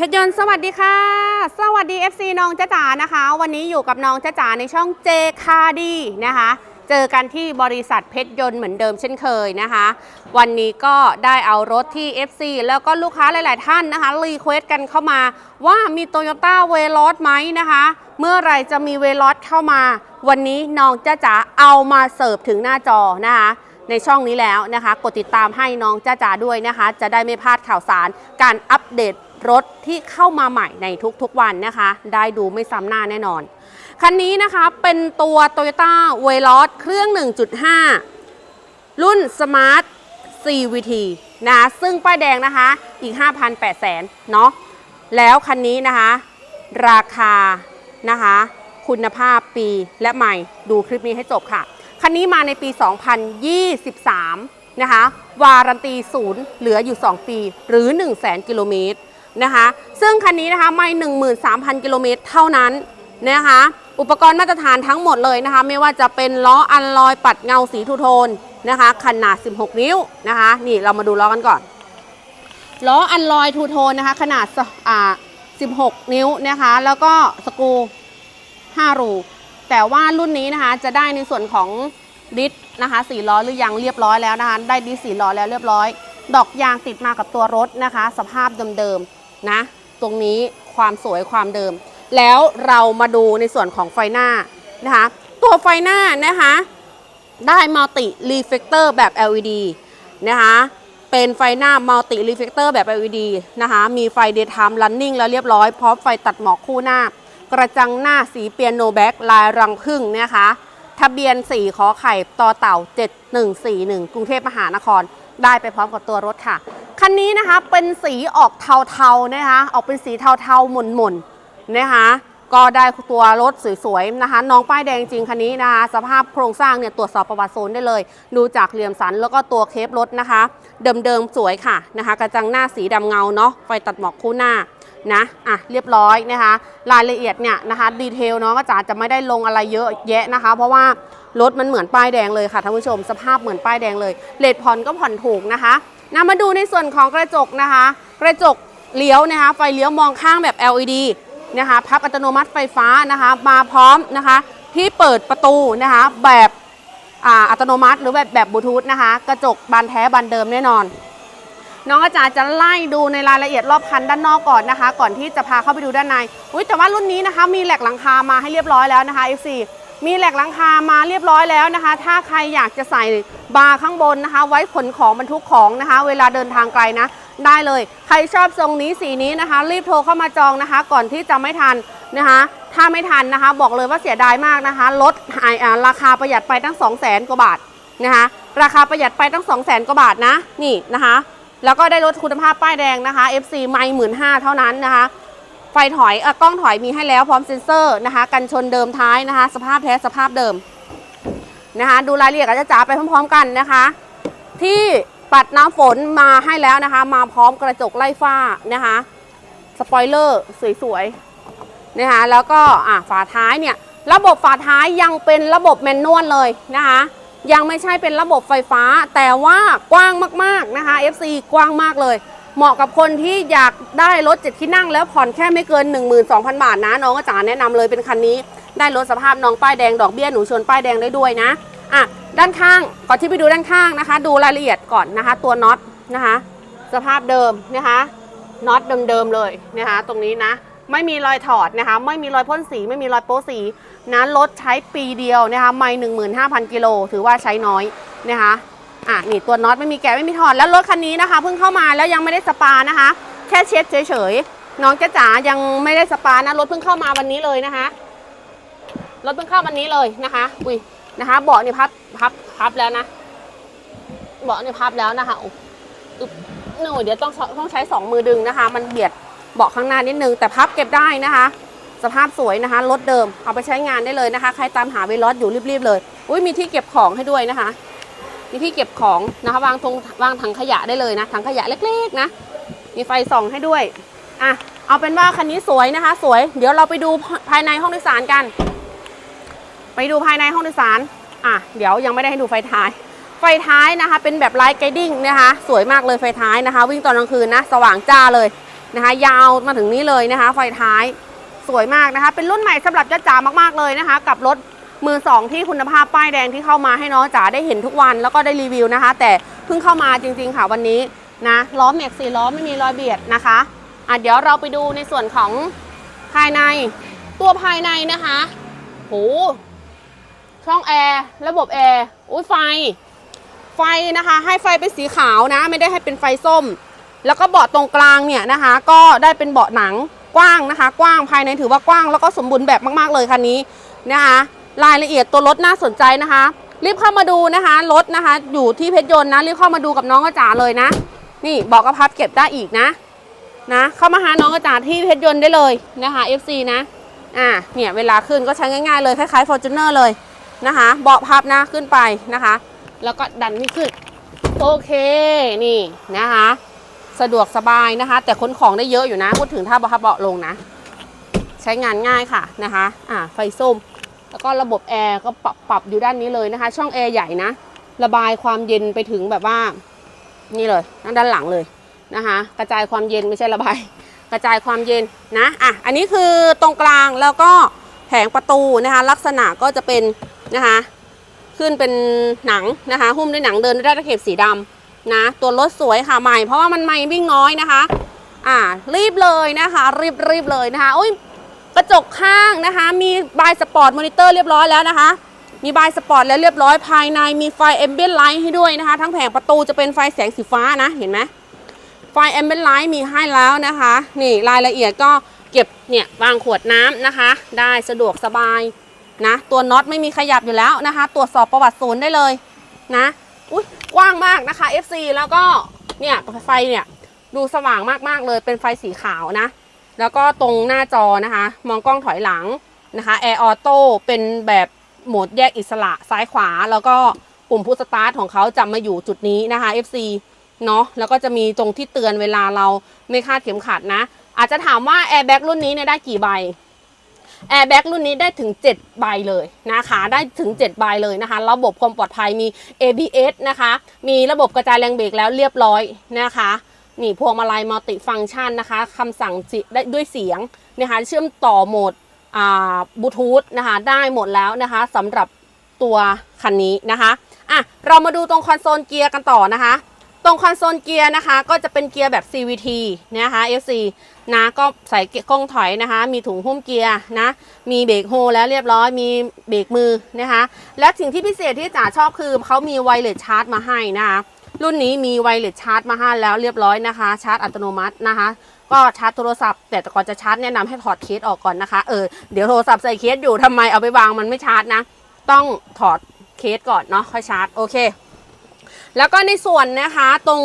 เพชรยนต์สวัสดีค่ะ สวัสดี FC น้องจ้าจ๋านะคะ วันนี้อยู่กับน้องจ้าจ๋าในช่องเจคาดีนะคะ เจอกันที่บริษัทเพชรยนต์เหมือนเดิมเช่นเคยนะคะ วันนี้ก็ได้เอารถที่ FC แล้วก็ลูกค้าหลาย ๆ ท่านนะคะรีเควสกันเข้ามาว่ามีโตโยต้าเวล s ไหมนะคะ เมื่อไรจะมีเวล s เข้ามา วันนี้น้องจ้าจ๋าเอามาเสิร์ฟถึงหน้าจอนะคะในช่องนี้แล้วนะคะ กดติดตามให้น้องจ้าจ๋าด้วยนะคะ จะได้ไม่พลาดข่าวสารการอัปเดต รถที่เข้ามาใหม่ในทุกๆวันนะคะ ได้ดูไม่ซ้ำหน้าแน่นอน คันนี้นะคะเป็นตัว Toyota w e l o s เครื่อง 1.5 รุ่น Smart CVT นะะซึ่งป้ายแดงนะคะอีก 5,800เนาะแล้วคันนี้นะคะ ราคานะคะ คุณภาพปีและใหม่ดูคลิปนี้ให้จบค่ะ คันนี้มาในปี 2023 นะคะ วารันตีศูนย์เหลืออยู่ 2 ปีหรือ 1 0 0 0 0 0กิโลเมตร นะคะ ซึ่งคันนี้นะคะไม่ 13,000 กิโลเมตรเท่านั้นนะคะ อุปกรณ์มาตรฐานทั้งหมดเลยนะคะ ไม่ว่าจะเป็นล้ออันลอยปัดเงาสีทูโทนนะคะ ขนาด 16 นิ้วนะคะ นี่เรามาดูล้อกันก่อน ล้ออันลอยทูโทนนะคะ ขนาดสอ่า16 นิ้วนะคะ แล้วก็สกู5 รู แต่ว่ารุ่นนี้นะคะจะได้ในส่วนของดิสนะคะสี่ล้อหรือยังเรียบร้อยแล้วนะคะ ได้ดิสสี่ล้อแล้วเรียบร้อย ดอกยางติดมากับตัวรถนะคะ สภาพเดิมๆ นะ ตรงนี้ความสวยความเดิม แล้วเรามาดูในส่วนของไฟหน้านะคะ ตัวไฟหน้านะคะ ได้มัลติรีเฟกเตอร์แบบ LED นะคะเป็นไฟหน้ามัลติรีเฟกเตอร์แบบ LED นะคะ มีไฟ daytime running แล้วเรียบร้อย พร้อมไฟตัดหมอกคู่หน้า กระจังหน้าสีเปียโนแบ็กลายรังผึ้งนะคะ ทะเบียน 4 ขอไข่ต่อเต่า 7141 กรุงเทพมหานคร ได้ไปพร้อมกับตัวรถค่ะ คันนี้นะคะเป็นสีออกเทาๆนะคะออกเป็นสีเทาๆหม่นๆนะคะก็ได้ตัวรถสวยๆนะคะ น้องป้ายแดงจริงคันนี้นะคะ สภาพโครงสร้างเนี่ยตรวจสอบประวัติโซนได้เลย ดูจากเหลี่ยมสันแล้วก็ตัวเคปรถนะคะ เดิมๆสวยค่ะนะคะ กระจังหน้าสีดำเงาเนาะไฟตัดหมอกคู่หน้า นะอะเรียบร้อยนะคะ รายละเอียดเนี่ยนะคะดีเทลเนาะก็จ๋าจะไม่ได้ลงอะไรเยอะแยะนะคะ เพราะว่ารถมันเหมือนป้ายแดงเลยค่ะท่านผู้ชมสภาพเหมือนป้ายแดงเลยเลทผ่อนก็ผ่อนถูกนะคะนะมาดูในส่วนของกระจกนะคะ กระจกเลี้ยวนะคะ ไฟเลี้ยวมองข้างแบบ LED นะคะพับอัตโนมัติไฟฟ้านะคะ มาพร้อมนะคะ ที่เปิดประตูนะคะแบบอ,อัตโนมัติหรือแบบแบบบลูทูธนะคะ กระจกบานแท้บานเดิมแน่นอน น้องอาจารย์จะไล่ดูในรายละเอียดรอบคันด้านนอกก่อนนะคะ ก่อนที่จะพาเข้าไปดูด้านในอุ้ยแต่ว่ารุ่นนี้นะคะ มีแหลกหลังคามาให้เรียบร้อยแล้วนะคะ FC มีแหลกหลังคามาเรียบร้อยแล้วนะคะ ถ้าใครอยากจะใส่บาร์ข้างบนนะคะ ไว้ขนของบรรทุกของนะคะ เวลาเดินทางไกลนะ ได้เลย ใครชอบทรงนี้สีนี้นะคะ รีบโทรเข้ามาจองนะคะ ก่อนที่จะไม่ทันนะคะ ถ้าไม่ทันนะคะ บอกเลยว่าเสียดายมากนะคะ ลดหายราคาประหยัดไปตั้ง 2 0 0 0 0 0กว่าบาทนะคะ ราคาประหยัดไปตั้ง 2 0 0 0 0 0กว่าบาทนะ นี่นะคะ แล้วก็ได้รถคุณภาพป้ายแดงนะคะ FC ไม่หมื่นห้าเท่านั้นนะคะ ไฟถอยอกล้องถอยมีให้แล้วพร้อมเซ็นเซอร์นะคะ กันชนเดิมท้ายนะคะ สภาพแท้สภาพเดิมนะคะ ดูรายละเอียดกันจะจ๋าไปพร้อม ๆ กันนะคะ ที่ปัดน้ำฝนมาให้แล้วนะคะ มาพร้อมกระจกไล่ฝ้านะคะสปอยเลอร์สวยๆนะคะแล้วก็อะฝาท้ายเนี่ย ระบบฝาท้ายยังเป็นระบบแมนนวลเลยนะคะ ยังไม่ใช่เป็นระบบไฟฟ้า แต่ว่ากว้างมากๆนะคะ FC กว้างมากเลย เหมาะกับคนที่อยากได้รถเจ็ดที่นั่งแล้วผ่อนแค่ไม่เกิน 12,000 บาทนะน้องอาจารย์แนะนำเลยเป็นคันนี้ ได้รถสภาพน้องป้ายแดงดอกเบี้ยหนูชวนป้ายแดงได้ด้วยนะอะด้านข้างก่อนที่ไปดูด้านข้างนะคะ ดูรายละเอียดก่อนนะคะ ตัวน็อตนะคะ สภาพเดิมนะคะน็อตเดิมๆเลยนะคะ ตรงนี้นะ ไม่มีรอยถอดนะคะ ไม่มีรอยพ่นสี ไม่มีรอยโป๊สีนะรถใช้ปีเดียวนะคะไม่หนึ่งหมื่นห้าพันกิโลถือว่าใช้น้อยนะคะอะนี่ตัวน็อตไม่มีแกะไม่มีถอดแล้วรถคันนี้นะคะเพิ่งเข้ามาแล้วยังไม่ได้สปานะคะ แค่เช็ดเฉยๆน้องจ๊ะจ๋ายังไม่ได้สปานะรถเพิ่งเข้ามาวันนี้เลยนะคะรถเพิ่งเข้าวันนี้เลยนะคะอุ้ยนะคะเบาะนี่พับพับพับแล้วนะเบาะนี่พับแล้วนะคะอุ๊บอุ๊บหนูเดี๋ยวต้องต้องใช้สองมือดึงนะคะ มันเบียด เบาะข้างหน้านิดนึง แต่พับเก็บได้นะคะ สภาพสวยนะคะรถเดิมเอาไปใช้งานได้เลยนะคะ ใครตามหาเวลอสอยู่รีบๆเลยอุ้ยมีที่เก็บของให้ด้วยนะคะ มีที่เก็บของนะคะวางตรงวางถังขยะได้เลยนะถังขยะเล็กๆนะมีไฟส่องให้ด้วยอะเอาเป็นว่าคันนี้สวยนะคะ สวย เดี๋ยวเราไปดูภายในห้องโดยสารกัน ไปดูภายในห้องโดยสารอะเดี๋ยวยังไม่ได้ให้ดูไฟท้าย ไฟท้ายนะคะ เป็นแบบไลท์ไกดิ้งนะคะ สวยมากเลยไฟท้ายนะคะ วิ่งตอนกลางคืนนะ สว่างจ้าเลย นะคะ ยาวมาถึงนี้เลยนะคะ ไฟท้ายสวยมากนะคะ เป็นรุ่นใหม่สำหรับจ้าจ๋ามากๆเลยนะคะ กับรถมือสองที่คุณภาพป้ายแดงที่เข้ามาให้น้องจ๋าได้เห็นทุกวันแล้วก็ได้รีวิวนะคะ แต่เพิ่งเข้ามาจริง ๆ ค่ะวันนี้นะล้อแม็กซี่ล้อไม่มีรอยเบียดนะคะอะเดี๋ยวเราไปดูในส่วนของภายในตัวภายในนะคะโหช่องแอร์ระบบแอร์อุ้ยไฟ ไฟนะคะ ให้ไฟเป็นสีขาวนะ ไม่ได้ให้เป็นไฟส้ม แล้วก็เบาะตรงกลางเนี่ยนะคะ ก็ได้เป็นเบาะหนังกว้างนะคะ กว้างภายในถือว่ากว้างแล้วก็สมบูรณ์แบบมากๆเลยคันนี้นะคะ รายละเอียดตัวรถน่าสนใจนะคะ รีบเข้ามาดูนะคะรถนะคะ อยู่ที่เพชรยนต์นะรีบเข้ามาดูกับน้องกระจ๋าเลยนะ นี่เบอกกระพับเก็บได้อีกนะนะเข้ามาหาน้องกระจ๋าที่เพชรยนต์ได้เลยนะคะ FC นะอ่าเนี่ยเวลาขึ้นก็ใช้ง่ายๆเลยคล้ายๆ Fortuner เลยนะคะเบาะพับนะขึ้นไปนะคะ แล้วก็ดันนี่ขึ้นโอเคนี่นะคะ สะดวกสบายนะคะ แต่ขนของได้เยอะอยู่นะ พูดถึงถ้าเบาะเบาะลงนะ ใช้งานง่ายค่ะนะคะอ่าไฟส้ม แล้วก็ระบบแอร์ก็ปรับปรับอยู่ด้านนี้เลยนะคะ ช่องแอร์ใหญ่นะ ระบายความเย็นไปถึงแบบว่า นี่เลยด้านหลังเลยนะคะ กระจายความเย็นไม่ใช่ระบาย กระจายความเย็นนะอะอันนี้คือตรงกลางแล้วก็แผงประตูนะคะ ลักษณะก็จะเป็นนะคะ ขึ้นเป็นหนังนะคะ หุ้มด้วยหนังเดินด้วยด้ตะเข็บสีดำ นะ ตัวรถสวยค่ะใหม่ เพราะว่ามันไม่วิ่งน้อยนะคะ อ่า รีบเลยนะคะ รีบรีบเลยนะคะอุ้ยกระจกข้างนะคะ มีบายสปอร์ตมอนิเตอร์เรียบร้อยแล้วนะคะ มีบายสปอร์ตแล้วเรียบร้อยภายในมีไฟเอมเบ n ไลท์ให้ด้วยนะคะ ทั้งแผงประตูจะเป็นไฟแสงสีฟ้านะ เห็นไหมไฟเอมเบ n ไลท์มีให้แล้วนะคะ นี่รายละเอียดก็เก็บเนี่ยวางขวดน้ำนะคะ ได้สะดวกสบายนะ ตัวน็อตไม่มีขยับอยู่แล้วนะคะ ตรวจสอบประวัติศูนย์ได้เลยนะ อุ้ย กว้างมากนะคะ FC แล้วก็เนี่ยไฟเนี่ยดูสว่างมากๆเลยเป็นไฟสีขาวนะ แล้วก็ตรงหน้าจอนะคะ มองกล้องถอยหลังนะคะแอร์ออโต้เป็นแบบโหมดแยกอิสระซ้ายขวา แล้วก็ปุ่มพุชสตาร์ทของเขาจะมาอยู่จุดนี้นะคะ FC เนาะแล้วก็จะมีตรงที่เตือนเวลาเราไม่คาดเข็มขัดนะ อาจจะถามว่าแอร์แบ็กรุ่นนี้เนี่ยได้กี่ใบ แอร์แบ็กรุ่นนี้ได้ถึง 7 ใบเลยนะคะ ได้ถึง 7 ใบเลยนะคะ ระบบความปลอดภัยมี ABS นะคะ มีระบบกระจายแรงเบรกแล้วเรียบร้อยนะคะนี่พวงมาลัยมัลติฟังก์ชันนะคะคำสั่งได้ด้วยเสียงนะคะเชื่อมต่อโหมดบลูทูธนะคะได้หมดแล้วนะคะสำหรับตัวคันนี้นะคะอะเรามาดูตรงคอนโซลเกียร์กันต่อนะคะ ตรงคอนโซลเกียร์นะคะ ก็จะเป็นเกียร์แบบ CVT นะคะ FC นะก็ใส่กล้องถอยนะคะ มีถุงหุ้มเกียร์นะ มีเบรกโฮแล้วเรียบร้อย มีเบรกมือนะคะ และสิ่งที่พิเศษที่จ๋าชอบคือเขามีไวเลสชาร์จมาให้นะคะ รุ่นนี้มีไวเลสชาร์จมาให้แล้วเรียบร้อยนะคะ ชาร์จอัตโนมัตินะคะ ก็ชาร์จโทรศัพท์ แต่ก่อนจะชาร์จแนะนำให้ถอดเคสออกก่อนนะคะ เออ เดี๋ยวโทรศัพท์ใส่เคสอยู่ทำไมเอาไปวางมันไม่ชาร์จนะ ต้องถอดเคสก่อนเนาะ ค่อยชาร์จ โอเค แล้วก็ในส่วนนะคะตรง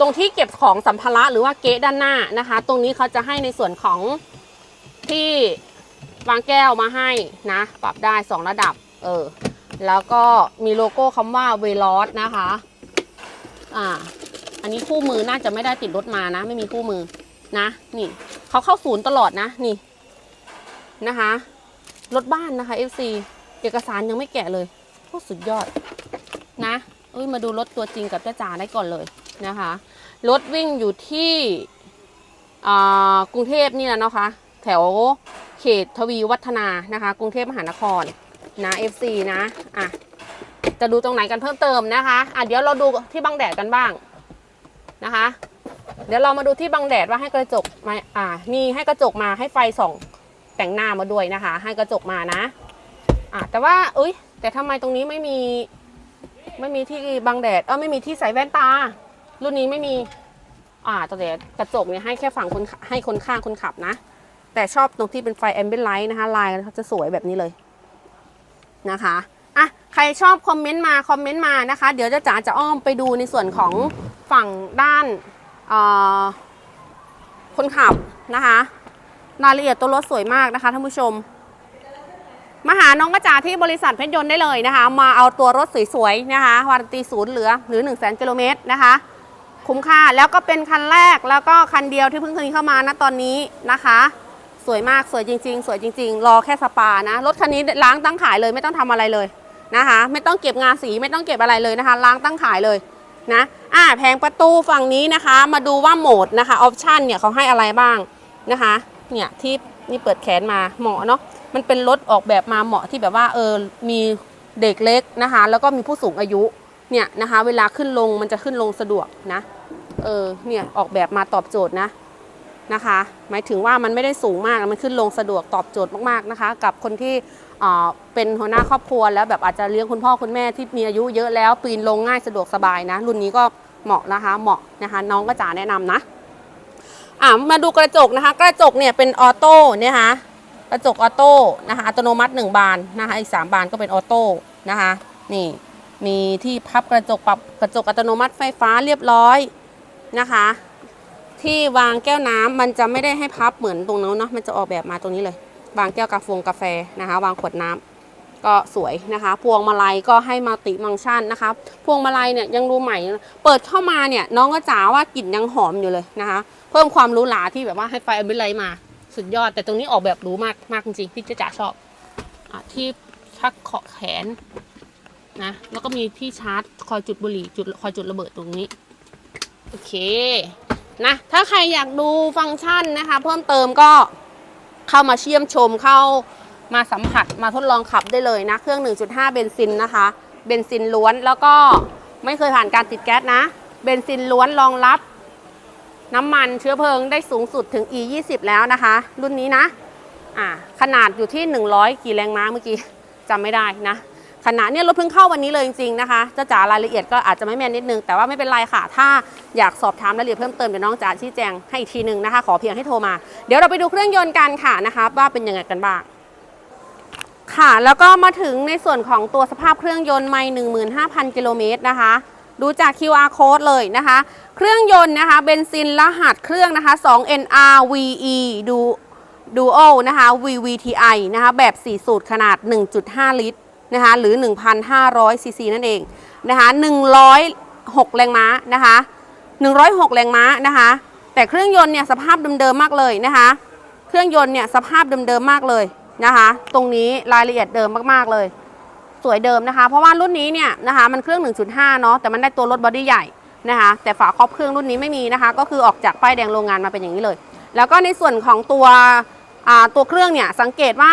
ตรงที่เก็บของสัมภาระหรือว่าเก๊ะด้านหน้านะคะ ตรงนี้เขาจะให้ในส่วนของที่วางแก้วมาให้นะ ปรับได้ 2 ระดับ เออ แล้วก็มีโลโก้คำว่าเวลอสนะคะ อ่า อันนี้คู่มือน่าจะไม่ได้ติดรถมานะ ไม่มีคู่มือนะ นี่เขาเข้าศูนย์ตลอดนะนี่นะคะ รถบ้านนะคะ FC เอกสารยังไม่แกะเลยโคตรสุดยอดนะ เอ้ยมาดูรถตัวจริงกับเจ้าจ๋าได้ก่อนเลยนะคะ รถวิ่งอยู่ที่กรุงเทพนี่แหละเนาะคะแถวเขตทวีวัฒนานะคะ กรุงเทพมหานครนะ FC นะอะจะดูตรงไหนกันเพิ่มเติมนะคะอะเดี๋ยวเราดูที่บังแดดกันบ้างนะคะ เดี๋ยวเรามาดูที่บังแดดว่าให้กระจกมาอ่ามีให้กระจกมาให้ไฟส่องแต่งหน้ามาด้วยนะคะ ให้กระจกมานะอะแต่ว่าเอ้ยแต่ทำไมตรงนี้ไม่มี ไม่มีที่บังแดด เออไม่มีที่ใส่แว่นตา รุ่นนี้ไม่มี อ่าแต่กระจกเนี่ยให้แค่ฝั่งคนให้คนข้างคนขับนะ แต่ชอบตรงที่เป็นไฟแอมเบ n ไลท์นะคะ ลายเขาจะสวยแบบนี้เลยนะคะอะใครชอบคอมเมนต์มาคอมเมนต์มานะคะ เดี๋ยวจะจ๋าจะอ้อมไปดูในส่วนของฝั่งด้านอ่อคนขับนะคะรายละเอียดตัวรถสวยมากนะคะท่านผู้ชม มาหาน้องกระจาที่บริษัทเพชรยนต์ได้เลยนะคะ มาเอาตัวรถสวยๆนะคะวารันตีศูนย์เหลือหรือ 1 0 0 0 0แกิโลเมตรนะคะ คุ้มค่าแล้วก็เป็นคันแรกแล้วก็คันเดียวที่เพิ่งเคยเข้ามานะตอนนี้นะคะ สวยมากสวยจริง ๆ สวยจริง ๆ รอแค่สปานะรถคันนี้ล้างตั้งขายเลยไม่ต้องทำอะไรเลยนะคะ ไม่ต้องเก็บงาสีไม่ต้องเก็บอะไรเลยนะคะ ล้างตั้งขายเลยนะอ่าแผงประตูฝั่งนี้นะคะ มาดูว่าโหมดนะคะออปชันเนี่ยเขาให้อะไรบ้างนะคะเนี่ยที่ นี่เปิดแขนมาเหมาะเนาะมันเป็นรถออกแบบมาเหมาะที่แบบว่าเออมีเด็กเล็กนะคะ แล้วก็มีผู้สูงอายุเนี่ยนะคะ เวลาขึ้นลงมันจะขึ้นลงสะดวกนะ เออเนี่ยออกแบบมาตอบโจทย์นะนะคะ หมายถึงว่ามันไม่ได้สูงมากมันขึ้นลงสะดวกตอบโจทย์มากๆนะคะ กับคนที่อ่าเป็นหัวหน้าครอบครัวแล้วแบบอาจจะเลี้ยงคุณพ่อคุณแม่ที่มีอายุเยอะแล้วปีนลงง่ายสะดวกสบายนะ รุ่นนี้ก็เหมาะนะคะ เหมาะนะคะ น้องก็จ๋าแนะนำนะ อ่ามาดูกระจกนะคะ กระจกเนี่ยเป็นออโต้เนี่ยคะกระจกออโต้นะคะอัตโนมัติ 1 บานนะคะอีก 3 บานก็เป็นออโต้นะคะนี่มีที่พับกระจกปรับกระจกอัตโนมัติไฟฟ้าเรียบร้อยนะคะ ที่วางแก้วน้ำมันจะไม่ได้ให้พับเหมือนตรงนั้นเนาะมันจะออกแบบมาตรงนี้เลย วางแก้วกาแฟกาแฟนะคะ วางขวดน้ำ ก็สวยนะคะ พวงมาลัยก็ให้มัลติฟังชันนะคะ พวงมาลัยเนี่ยยังดูใหม่ เปิดเข้ามาเนี่ยน้องก็จ๋าว่ากลิ่นยังหอมอยู่เลยนะคะ เพิ่มความหรู้หลาที่แบบว่าให้ไฟอเบลไลมาสุดยอด แต่ตรงนี้ออกแบบหรู้มากมากจริงๆพี่เจ๊จ๋าชอบอที่ชักเขาะแขนนะแล้วก็มีที่ชาร์จคอยจุดบุหรี่จุดคอยจุดระเบิดตรงนี้โอเคนะถ้าใครอยากดูฟังก์ชันนะคะ เพิ่มเติมก็เข้ามาเชื่อมชมเข้า มาสัมผัสมาทดลองขับได้เลยนะ เครื่อง 1.5 เบนซินนะคะ เบนซินล้วนแล้วก็ไม่เคยผ่านการติดแก๊สนะ เบนซินล้วนรองรับ น้ำมันเชื้อเพลิงได้สูงสุดถึง E 20แล้วนะคะ รุ่นนี้นะอ่าขนาดอยู่ที่ 100 กี่แรงม้าเมื่อกี้จำไม่ได้นะขนาดเนี่ยรถเพิ่งเข้าวันนี้เลยจริงๆนะคะจะจ๋ารายละเอียดก็อาจจะไม่แม่นนิดนึง แต่ว่าไม่เป็นไรค่ะ ถ้าอยากสอบถามรายละเอียดเพิ่มเติมเดี๋ยวน้องจ๋าชี้แจงให้อีกทีหนึ่งนะคะ ขอเพียงให้โทรมา เดี๋ยวเราไปดูเครื่องยนต์กันค่ะนะคะว่าเป็นยังไงกันบ้าง ค่ะ แล้วก็มาถึงในส่วนของตัวสภาพเครื่องยนต์ไม่15,000 กิโลเมตรนะคะ ดูจาก QR code เลยนะคะ เครื่องยนต์นะคะ เบนซินรหัสเครื่องนะคะ 2NRVE ดู Duo นะคะ VVTi นะคะ แบบ 4 สูตรขนาด 1.5 ลิตรนะคะ หรือ 1,500 ซีซีนั่นเองนะคะ106 แรงม้านะคะ 106 แรงม้านะคะ แต่เครื่องยนต์เนี่ยสภาพเดิมๆมากเลยนะคะ เครื่องยนต์เนี่ยสภาพเดิมๆมากเลย นะคะ ตรงนี้รายละเอียดเดิมมากๆเลย สวยเดิมนะคะ เพราะว่ารุ่นนี้เนี่ยนะคะมันเครื่อง 1.5 เนาะแต่มันได้ตัวรถบอดี้ใหญ่นะคะ แต่ฝาครอบเครื่องรุ่นนี้ไม่มีนะคะ ก็คือออกจากป้ายแดงโรงงานมาเป็นอย่างนี้เลย แล้วก็ในส่วนของตัวตัวเครื่องเนี่ยสังเกตว่า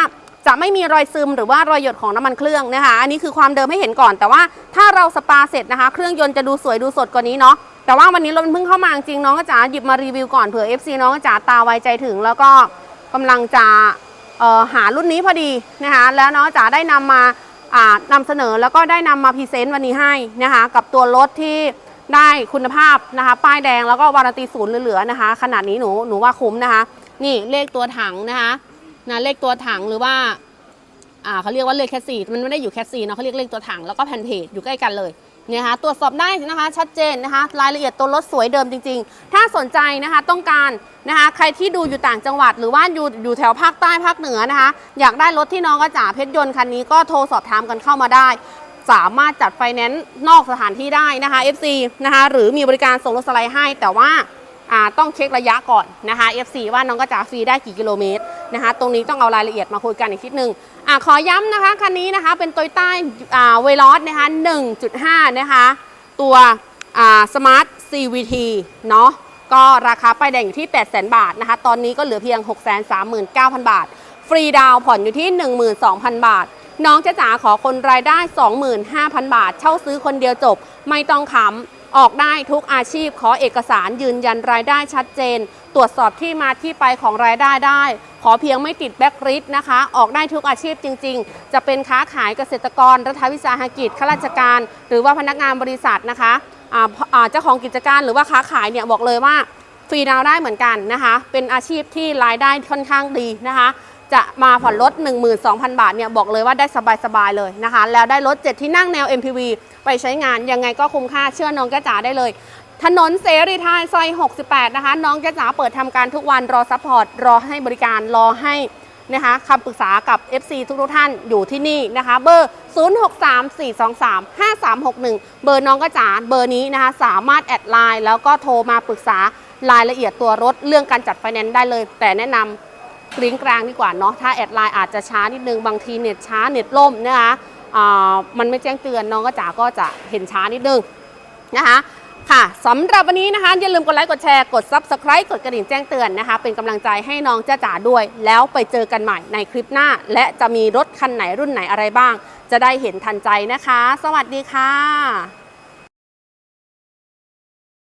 จะไม่มีรอยซึมหรือว่ารอยหยดของน้ำมันเครื่องนะคะ อันนี้คือความเดิมให้เห็นก่อน แต่ว่าถ้าเราสปาเสร็จนะคะ เครื่องยนต์จะดูสวยดูสดกว่านี้เนาะ แต่ว่าวันนี้รถเพิ่งเข้ามาจริงน้องก็จ๋าหยิบมารีวิวก่อนเผื่อ FC น้องก็จ๋าตาไวใจถึง แล้วก็กำลังจะ หารุ่นนี้พอดีนะคะแล้วเน้องจ๋าได้นำมาอ่านำเสนอแล้วก็ได้นำมาพรีเซนต์วันนี้ให้นะคะกับตัวรถที่ได้คุณภาพนะคะป้ายแดงแล้วก็วารันตีศูนย์เหลือๆนะคะ ขนาดนี้หนูหนูว่าคุ้มนะคะ นี่เลขตัวถังนะคะนะเลขตัวถังหรือว่าอ่าเขาเรียกว่าเลขแคสซีมันไม่ได้อยู่แคสซีเนาะเขาเรียกเลขตัวถังแล้วก็แผ่นเพจอยู่ใกล้กันเลย เนี่ยนะคะตรวจสอบได้นะคะชัดเจนนะคะรายละเอียดตัวรถสวยเดิมจริง ๆ ถ้าสนใจนะคะต้องการนะคะใครที่ดูอยู่ต่างจังหวัด หรือว่าอยู่อยู่แถวภาคใต้ภาคเหนือนะคะ อยากได้รถที่น้องกระจ่าเพชรยนต์คันนี้ก็โทรสอบถามกันเข้ามาได้ สามารถจัดไฟแนนซ์นอกสถานที่ได้นะคะ FC นะคะหรือมีบริการส่งรถสไลด์ให้แต่ว่า ต้องเช็คระยะก่อนนะคะ FC ว่าน้องกระจ๋าฟรีได้กี่กิโลเมตรนะคะ ตรงนี้ต้องเอารายละเอียดมาคุยกันอีกทีหนึ่งอขอย้ำนะคะคันนี้นะคะเป็นโตโยต้าเวลอสนะคะ1.5 นะคะ ตัวสมาร์ท CVT เนาะก็ราคาป้ายแดงอยู่ที่ 800,000บาทนะคะ ตอนนี้ก็เหลือเพียง 639,000 บาท ฟรีดาวผ่อนอยู่ที่ 12,000 บาท น้องจะจ๋าขอคนรายได้ 25,000 บาท เช่าซื้อคนเดียวจบ ไม่ต้องค้ำ ออกได้ทุกอาชีพขอเอกสารยืนยันรายได้ชัดเจน ตรวจสอบที่มาที่ไปของรายได้ได้ ขอเพียงไม่ติดแบ็กริดนะคะ ออกได้ทุกอาชีพจริง ๆ จะเป็นค้าขายเกษตรกร รัฐวิสาหกิจข้าราชการ หรือว่าพนักงานบริษัทนะคะเจ้าของกิจการหรือว่าค้าขายเนี่ยบอกเลยว่าฟรีดาวได้เหมือนกันนะคะ เป็นอาชีพที่รายได้ค่อนข้างดีนะคะ จะมาผ่อนรถ 12,000 บาทเนี่ยบอกเลยว่าได้สบายๆเลยนะคะ แล้วได้รถ 7 ที่นั่งแนว MPV ไปใช้งานยังไงก็คุ้มค่าเชื่อน้องแก้จ๋าได้เลย ถนนเสรีไทยซอย 68 นะคะ น้องแก้จ๋าเปิดทำการทุกวันรอซัพพอร์ต รอให้บริการรอให้นะคะคำปรึกษากับ FC ทุกๆท่านอยู่ที่นี่นะคะ เบอร์ 0634235361 เบอร์น้องกระจ๋าเบอร์นี้นะคะ สามารถแอดไลน์แล้วก็โทรมาปรึกษารายละเอียดตัวรถเรื่องการจัดไฟแนนซ์ได้เลย แต่แนะนำ กริ้งกลางดีกว่าเนาะถ้าแอดไลน์อาจจะช้านิดนึงบางทีเน็ตช้าเน็ตล่มนะคะอ่ามันไม่แจ้งเตือนน้องกระจ๋าก็จะเห็นช้านิดนึงนะคะค่ะสำหรับวันนี้นะคะอย่าลืมกดไลค์กดแชร์กด Subscribe กดกระดิ่งแจ้งเตือนนะคะ เป็นกำลังใจให้น้องจ้าจ๋าด้วย แล้วไปเจอกันใหม่ในคลิปหน้า และจะมีรถคันไหนรุ่นไหนอะไรบ้าง จะได้เห็นทันใจนะคะ สวัสดีค่ะ